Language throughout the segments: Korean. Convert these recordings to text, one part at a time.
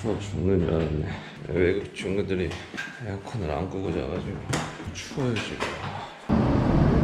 추워 죽는 줄 알았네 외국 친구들이 에어컨을 안 끄고 자가지고 추워요 지금.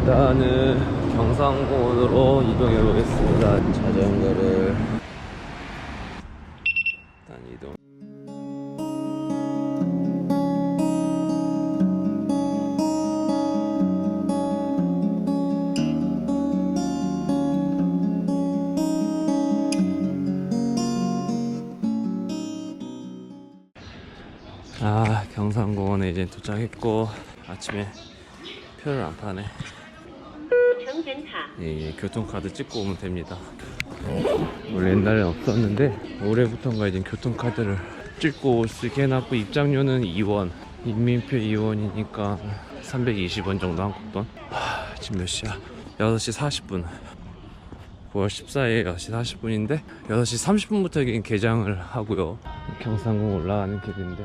일단은 경상공원으로 이동해 보겠습니다. 자전거를 이제 도착했고 아침에 표를 안 파네. 예, 예, 교통카드 찍고 오면 됩니다. 원래 옛날엔 없었는데 올해부터인가 이제 교통카드를 찍고 올 수 있게 해놨고 입장료는 2원. 인민표 2원이니까 320원 정도 한국돈. 지금 몇 시야? 6시 40분. 9월 14일 6시 40분인데 6시 30분부터 개장을 하고요. 경상궁 올라가는 길인데.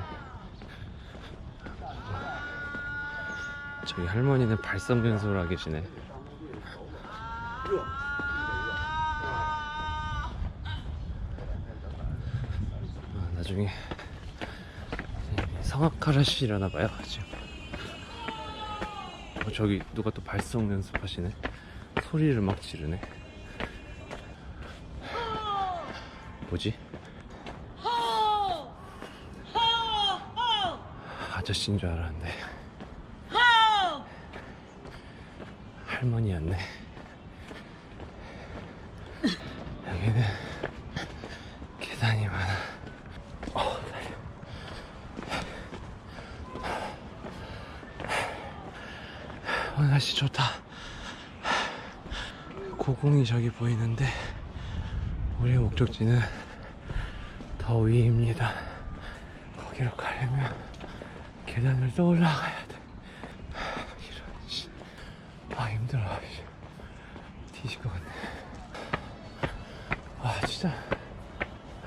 저기 할머니는 발성 연습을 하고 계시네. 아, 나중에 성악하라시려나 봐요 지금. 어, 저기 누가 또 발성 연습하시네? 소리를 막 지르네. 뭐지? 아저씨인 줄 알았는데 할머니였네 여기는 계단이 많아. 어, 달려. 오늘 날씨 좋다. 고궁이 저기 보이는데 우리 목적지는 더 위입니다. 거기로 가려면 계단을 또 올라가야 돼. 아 힘들어. 씨. 뒤질 것 같네. 아 진짜.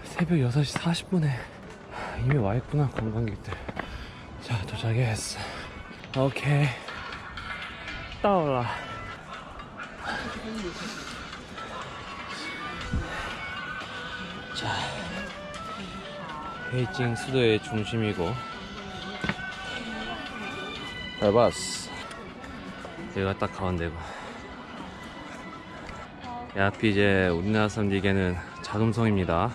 새벽 6시 40분에 이미 와 있구나 관광객들. 자 도착했어. 오케이. 떠올라. 자 베이징 수도의 중심이고. 잘 봤어 여기가 딱 가운데고 이 앞이 이제 우리나라 사람들에게는 자금성입니다.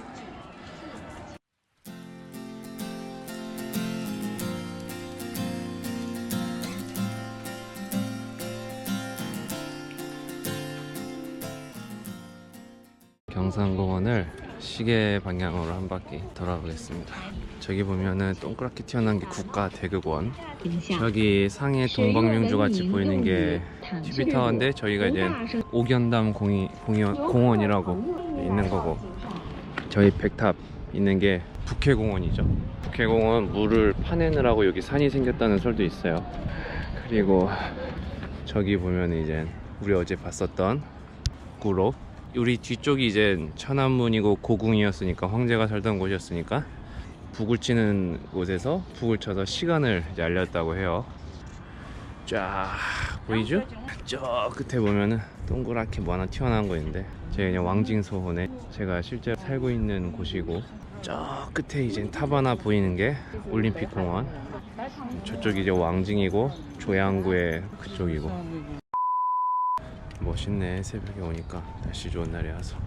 경산공원을 시계 방향으로 한 바퀴 돌아보겠습니다. 저기 보면은 동그랗게 튀어나온 게 국가 대극원. 저기 상해 동방명주 같이 보이는 게 TV타워인데 저희가 이제 오견담 공이, 공연, 공원이라고 있는 거고 저희 백탑 있는 게 북해공원이죠. 북해공원 물을 파내느라고 여기 산이 생겼다는 설도 있어요. 그리고 저기 보면 이제 우리 어제 봤었던 구로 우리 뒤쪽이 이제 천안문이고 고궁이었으니까 황제가 살던 곳이었으니까 북을 치는 곳에서 북을 쳐서 시간을 이제 알렸다고 해요. 쫙 보이죠? 저 끝에 보면은 동그랗게 뭐 하나 튀어나온 거 있는데 제가 그냥 왕징소원에 제가 실제 살고 있는 곳이고 저 끝에 이제 탑 하나 보이는 게 올림픽공원 저쪽이 이제 왕징이고 조양구의 그쪽이고 멋있네 새벽에 오니까. 날씨 좋은 날이라서.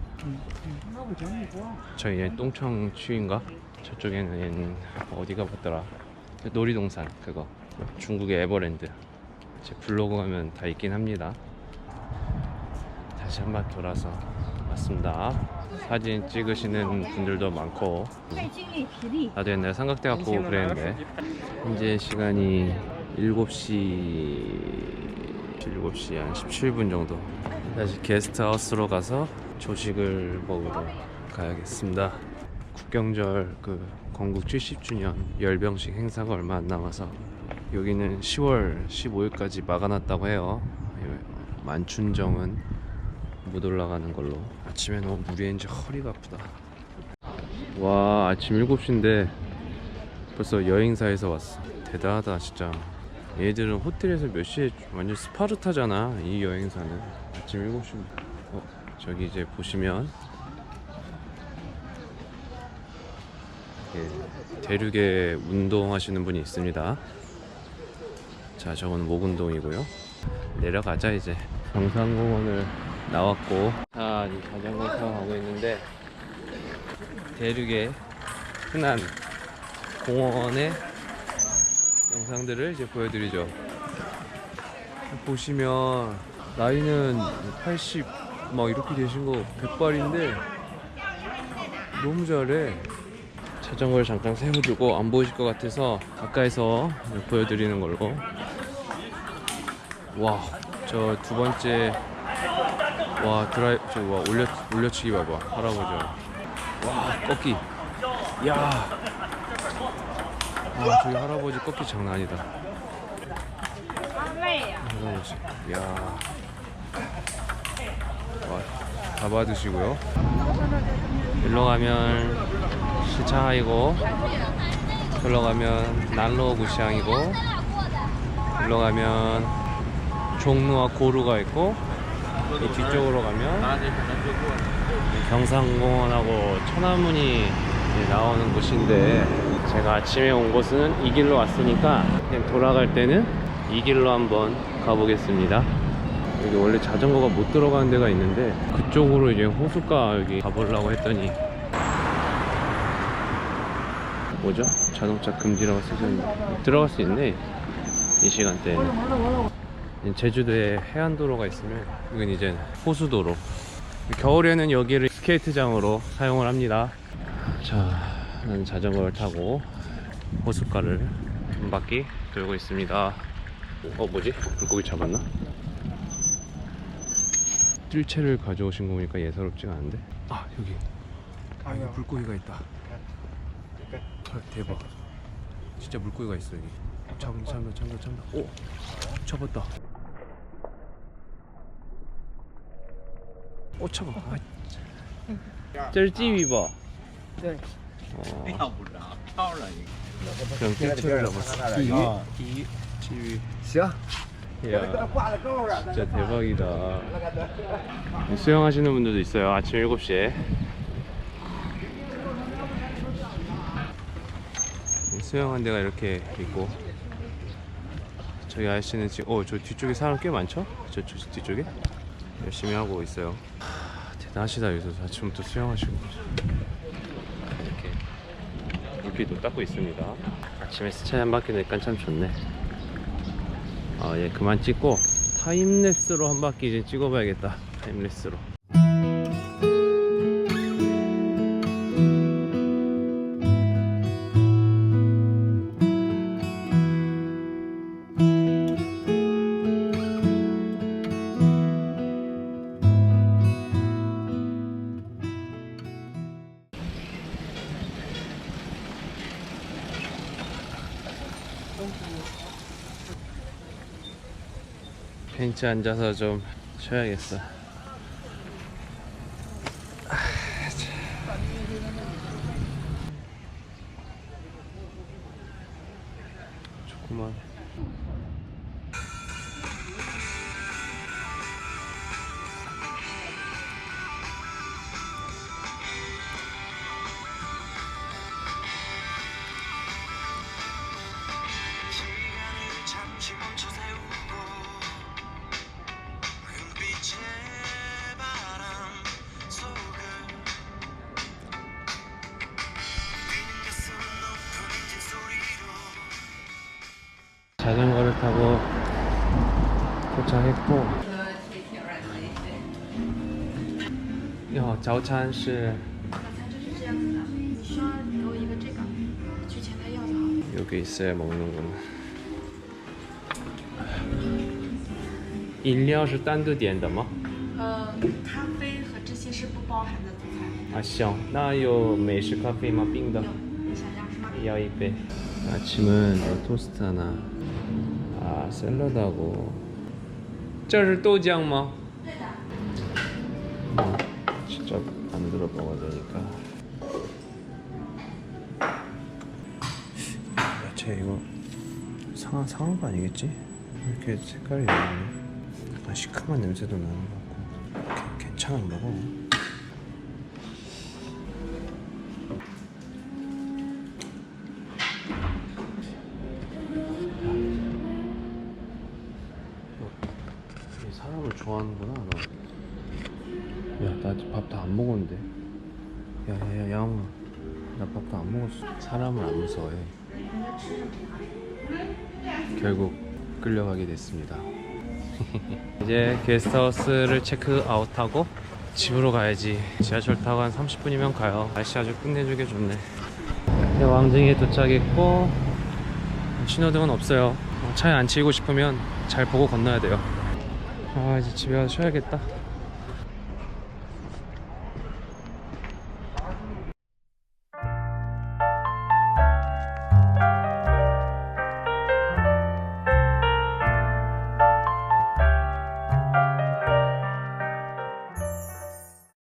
저희 이제 똥청 추인가? 저쪽에는 어디가 봤더라? 놀이동산 그거. 중국의 에버랜드. 제 블로그 가면 다 있긴 합니다. 다시 한 번 돌아서 왔습니다. 사진 찍으시는 분들도 많고. 나도 옛날에 삼각대 갖고 오고 그랬는데. 현재 시간이 7시 7시 한 17분 정도 다시 게스트하우스로 가서 조식을 먹으러 가야겠습니다. 국경절 그 건국 70주년 열병식 행사가 얼마 안 남아서 여기는 10월 15일까지 막아놨다고 해요. 만춘정은 못 올라가는 걸로. 아침에 너무 무리했는지 허리가 아프다. 와 아침 7시인데 벌써 여행사에서 왔어. 대단하다 진짜 얘들은 호텔에서 몇 시에 완전 스파르타잖아 이 여행사는 아침 7시 어 저기 이제 보시면 예, 대륙에 운동하시는 분이 있습니다. 자, 저건 목운동이고요. 내려가자 이제. 경상공원을 나왔고, 자, 자전거 타고 가고 있는데 대륙의 흔한 공원의 영상들을 이제 보여드리죠. 보시면 나이는 80 막 이렇게 되신 거 백발인데 너무 잘해. 자전거를 잠깐 세워두고 안 보이실 것 같아서 가까이서 보여드리는 걸로. 와, 저 두 번째 와 드라이 저와 올려 올려치기 봐봐 할아버지. 와 꺾기. 야. 아 저기 할아버지 꺾기 장난 아니다. 할아버지. 야. 와, 다 받으시고요. 일로 가면 시차이고, 일로 가면 난로 구시항이고, 일로 가면 종로와 고루가 있고, 이 뒤쪽으로 가면 경상공원하고 천안문이 나오는 곳인데, 제가 아침에 온 곳은 이 길로 왔으니까 그냥 돌아갈 때는 이 길로 한번 가보겠습니다. 여기 원래 자전거가 못 들어가는 데가 있는데 그쪽으로 이제 호숫가 여기 가보려고 했더니 뭐죠? 자동차 금지라고 있는데 들어갈 수 있네 이 시간대에는 제주도에 해안도로가 있으면 이건 이제 호수도로 겨울에는 여기를 스케이트장으로 사용을 합니다 자 하는 자전거를 타고 호숫가를 한 바퀴 돌고 있습니다. 어 뭐지? 물고기 잡았나? 뜰채를 가져오신 거 보니까? 예사롭지가 않은데? 아 여기. 아 여기 물고기가 있다. 아, 대박. 진짜 물고기가 있어 여기. 잠깐 잠깐 잠깐 잠깐 오 잡았다. 오 잡아. 쩔지 위버 쩔지 对。 어, 要不然漂亮一个。 그냥 뜰채를 잡았어. 이, 이, 찌위. 行， 야, 진짜 대박이다. 수영하시는 분들도 있어요. 아침 7시에. 수영한 데가 이렇게 있고. 저기 아저씨는 지금, 어, 저 뒤쪽에 사람 꽤 많죠? 저, 저 뒤쪽에? 열심히 하고 있어요. 하, 대단하시다. 여기서 아침부터 수영하시고. 물기도 닦고 있습니다. 아침에 스차 한 바퀴 내니까 참 좋네. 아, 예, 그만 찍고 타임랩스로 한 바퀴 이제 찍어봐야겠다. 타임랩스로. 벤치 앉아서 좀 쉬어야겠어. 아, 참. 좋구만. 자전거를 타고 도착했고. 야, 早餐是早餐就是这样子的，你需要给我一个这个，去前台要就好。 여기 있어야 먹는구나. 饮料是单独点的吗？呃，咖啡和这些是不包含的主菜。啊，行，那有美式咖啡吗？冰的有，，你想要是吗？要一杯. 아침은 뭐 토스트 하나. 아, 샐러드하고. 这是豆浆吗?对的。 음, 직접 만들어 먹어야 되니까. 야채 이거 상한 상한 거 아니겠지? 왜 이렇게 색깔이 이러네. 약간 시큼한 냄새도 나는 것 같고. 괜- 괜찮아 먹어. 안 먹었는데. 야야야 야옹아, 나 밥도 안 먹었어. 사람을 안 무서워해. 결국 끌려가게 됐습니다. 이제 게스트하우스를 체크아웃하고 집으로 가야지. 지하철 타고 한 30분이면 가요. 날씨 아주 끝내주게 좋네. 네, 왕징에 도착했고 신호등은 없어요. 어, 차에 안 치이고 싶으면 잘 보고 건너야 돼요. 아 이제 집에 가서 쉬어야겠다.